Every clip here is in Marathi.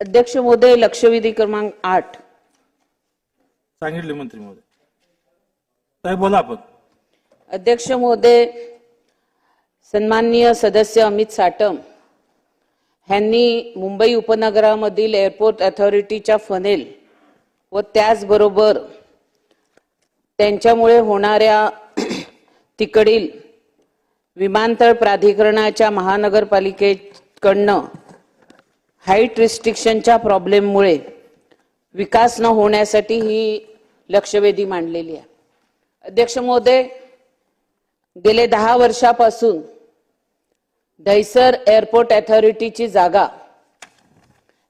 अध्यक्ष महोदय लक्षवेधी क्रमांक आठ. सांगितले मंत्री महोदय. साहेब बोला आपण. अध्यक्ष महोदय सन्माननीय सदस्य अमित साटम ह्यांनी मुंबई उपनगरामधील एअरपोर्ट अथॉरिटीच्या फनेल व त्याचबरोबर त्यांच्यामुळे होणाऱ्या तिकडील विमानतळ प्राधिकरणाच्या महानगरपालिकेकडनं हाईट रिस्ट्रिक्शनच्या प्रॉब्लेममुळे विकास न होण्यासाठी ही लक्षवेधी मांडलेली आहे. अध्यक्ष महोदय गेले दहा वर्षापासून दहिसर एअरपोर्ट अथॉरिटीची जागा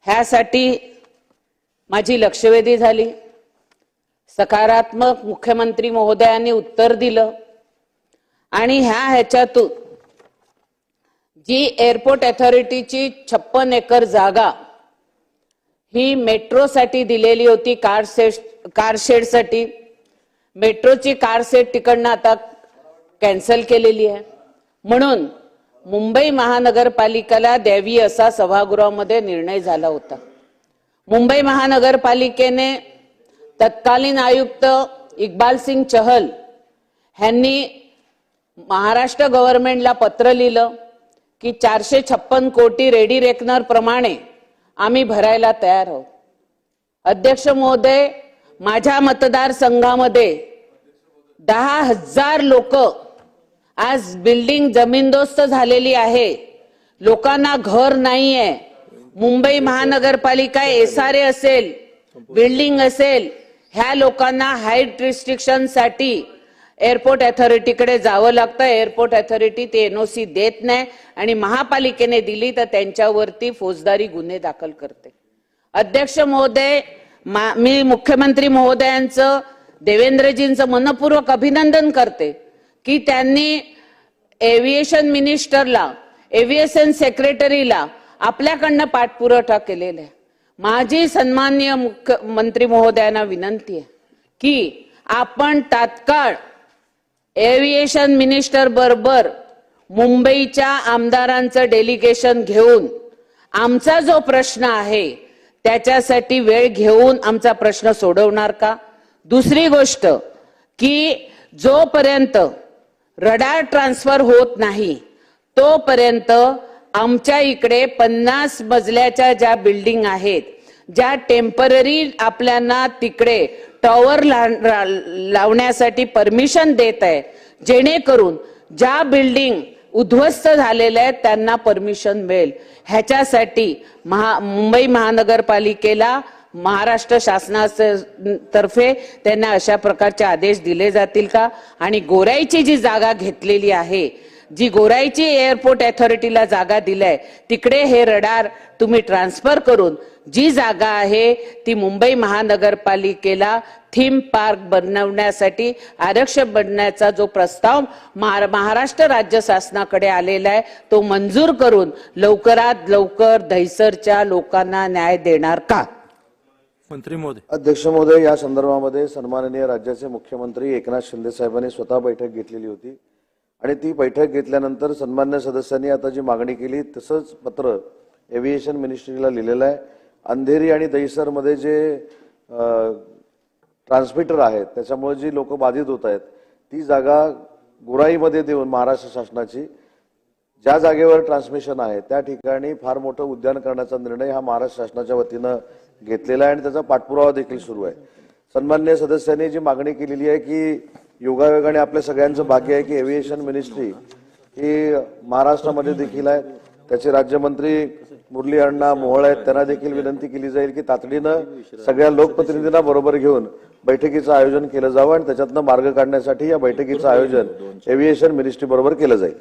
ह्यासाठी माझी लक्षवेधी झाली. सकारात्मक मुख्यमंत्री महोदयांनी उत्तर दिलं आणि ह्या ह्याच्यातून जी एअरपोर्ट अथॉरिटीची छप्पन एकर जागा ही मेट्रोसाठी दिलेली होती कार कारशेडसाठी कार शेडसाठी. मेट्रोची कार तिकडनं आता कॅन्सल केलेली आहे. म्हणून मुंबई महानगरपालिकेला द्यावी असा सभागृहामध्ये निर्णय झाला होता. मुंबई महानगरपालिकेने तत्कालीन आयुक्त इक्बाल सिंग चहल ह्यांनी महाराष्ट्र गव्हर्नमेंटला पत्र लिहिलं. की चारशे छप्पन कोटी रेडी रेकनर प्रमाणे आम्ही भरायला तयार आहोत. अध्यक्ष महोदय माझ्या मतदारसंघामध्ये दहा हजार लोक आज बिल्डिंग जमीनदोस्त झालेली आहे. लोकांना घर नाहीये. मुंबई महानगरपालिका एस आर ए असेल बिल्डिंग असेल ह्या लोकांना हाईट रिस्ट्रिक्शनसाठी एअरपोर्ट अथॉरिटीकडे जावं लागतं. एअरपोर्ट अथॉरिटी ते एनओसी देत नाही आणि महापालिकेने दिली तर त्यांच्यावरती फौजदारी गुन्हे दाखल करते. अध्यक्ष महोदय मा- मी मुख्यमंत्री महोदयांचं देवेंद्रजींचं मनपूर्वक अभिनंदन करते की त्यांनी एव्हिएशन मिनिस्टरला एव्हिएशन सेक्रेटरीला आपल्याकडनं पाठपुरवठा केलेला आहे. माझी सन्माननीय मुख्यमंत्री महोदयांना विनंती आहे की आपण तात्काळ एव्हिएशन मिनिस्टर बरोबर मुंबईच्या आमदारांचं डेलिगेशन घेऊन आमचा जो प्रश्न आहे त्याच्यासाठी वेळ घेऊन आमचा प्रश्न सोडवणार का? दुसरी गोष्ट की जोपर्यंत रडार ट्रान्सफर होत नाही तोपर्यंत आमच्या इकडे पन्नास मजल्याच्या ज्या बिल्डिंग आहेत ज्या टेंपररी आपल्याला तिकडे टॉवर लावण्यासाठी परमिशन देत आहे जेणेकरून ज्या बिल्डिंग उद्ध्वस्त झालेल्या आहेत त्यांना परमिशन मिळेल. ह्याच्यासाठी महा मुंबई महानगरपालिकेला महाराष्ट्र शासनातर्फे त्यांना अशा प्रकारचे आदेश दिले जातील का? आणि गोराईची जी जागा घेतलेली आहे जी गोराईची एअरपोर्ट अथॉरिटीला जागा दिलाय तिकडे हे रडार तुम्ही ट्रान्सफर करून जी जागा आहे ती मुंबई महानगरपालिकेला थीम पार्क बनवण्यासाठी आरक्षक बनण्याचा जो प्रस्ताव महा- महाराष्ट्र राज्य शासनाकडे आलेला आहे तो मंजूर करून लवकरात लवकर दहिसरच्या लोकांना न्याय देणार का? मंत्री महोदय अध्यक्ष महोदय या संदर्भामध्ये सन्माननीय राज्याचे मुख्यमंत्री एकनाथ शिंदे साहेबांनी स्वतः बैठक घेतलेली होती. आणि ती बैठक घेतल्यानंतर सन्मान्य सदस्यांनी आता जी मागणी केली तसंच पत्र एव्हिएशन मिनिस्ट्रीला लिहिलेलं आहे. अंधेरी आणि दहिसरमध्ये जे ट्रान्समिटर आहेत त्याच्यामुळे जी लोक बाधित होत आहेत ती जागा गुराईमध्ये देऊन महाराष्ट्र शासनाची ज्या जागेवर ट्रान्समिशन आहे त्या ठिकाणी फार मोठं उद्यान करण्याचा निर्णय हा महाराष्ट्र शासनाच्या वतीनं घेतलेला आहे आणि त्याचा पाठपुरावा देखील सुरू आहे. सन्मान्य सदस्यांनी जी मागणी केलेली आहे की योगायोगाने आपल्या सगळ्यांचं भाग्य आहे की एव्हिएशन मिनिस्ट्री ही महाराष्ट्रामध्ये देखील आहे. त्याचे राज्यमंत्री मुरली अण्णा मोहळ आहेत. त्यांना देखील विनंती केली जाईल की तातडीनं सगळ्या लोकप्रतिनिधींना बरोबर घेऊन बैठकीचं आयोजन केलं जावं आणि त्याच्यातनं मार्ग काढण्यासाठी या बैठकीचं आयोजन एव्हिएशन मिनिस्ट्री बरोबर केलं जाईल.